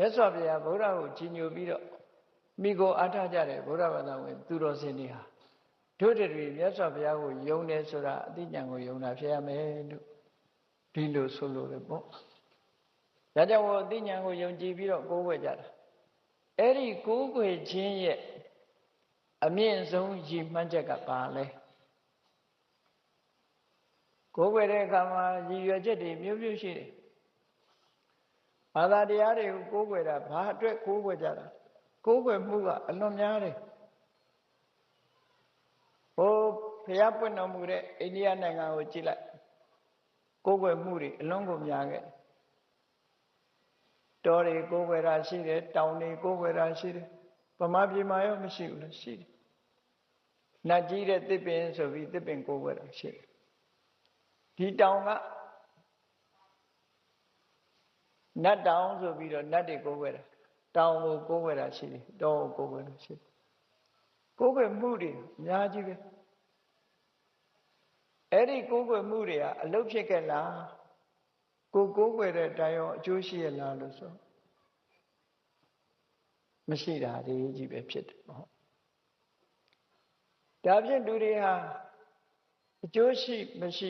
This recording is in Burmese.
မြတ်စွာဘုရားဗုဒ္ဓကိုကြီးညိုပြီးတော့မိကိုအားထားကြတယ်ဗုဒ္ဓဘာသာဝင် သူတော်စင်တွေဟာတို့တွေမြတ်စွာဘုရားကိုယုံတယ်ဆိုတာအသိဉာဏ်ကိုယုံတာဖြစ်ရမယ်လို့ဒီလိုဆိုလို့လေပေါ့ဒါကြောင့်ဟိုအသိဉာဏ်ကိုယုံကြည်ပြီးတော့ကိုးကွယ်ကြတာအဲ့ဒီကိုးကွယ်ခြင်းရဲ့အမြင့်ဆုံးရည်မှန်းချက်ကဘာလဲကိုးကွယ်တဲ့အခါမှာရည်ရွယ်ချက်တွေမျိုးမျိုးရှိတယ် ဘာသာတရားတွေကိုကိုးကွယ်တာဘာအတွက်ကိုးကွယ်ကြတာကိုးကွယ်မှုကအလွန်များတယ်ဟိုဖျားပွင့်တော်မူတဲ့အိန္ဒိယနိုင်ငံကိုကြည့်လိုက်ကိုးကွယ်မှုတွေအလွန်ကိုများခဲ့တောတွေကိုးကွယ်တာရှိတယ်တောင်တွေကိုးကွယ်တာရှိတယ်ဗမာပြည်မှာရောမရှိဘူးလားရှိတယ်နတ်ကြီးတဲ့တစ်ပင်ဆိုပြီးတစ်ပင်ကိုးကွယ်တာရှိတယ်ဒီတောင်က နတ်တောင်ဆိုပြီးတော့နတ်တွေကိုးကွယ်တာတောင်ကိုကိုးကွယ်တာရှိတယ်တောကိုကိုးကွယ်တာရှိတယ်ကိုးကွယ်မှုတွေအများကြီးပဲအဲ့ဒီကိုးကွယ်မှုတွေကအလုတ်ဖြစ်ခဲ့လားကိုကိုးကွယ်တဲ့တိုင်ရောအကျိုးရှိရလားလို့ဆိုမရှိတာဒီကြီးပဲဖြစ်တယ်ဟုတ်ဒါဖြင့်လူတွေဟာအကျိုးရှိမရှိ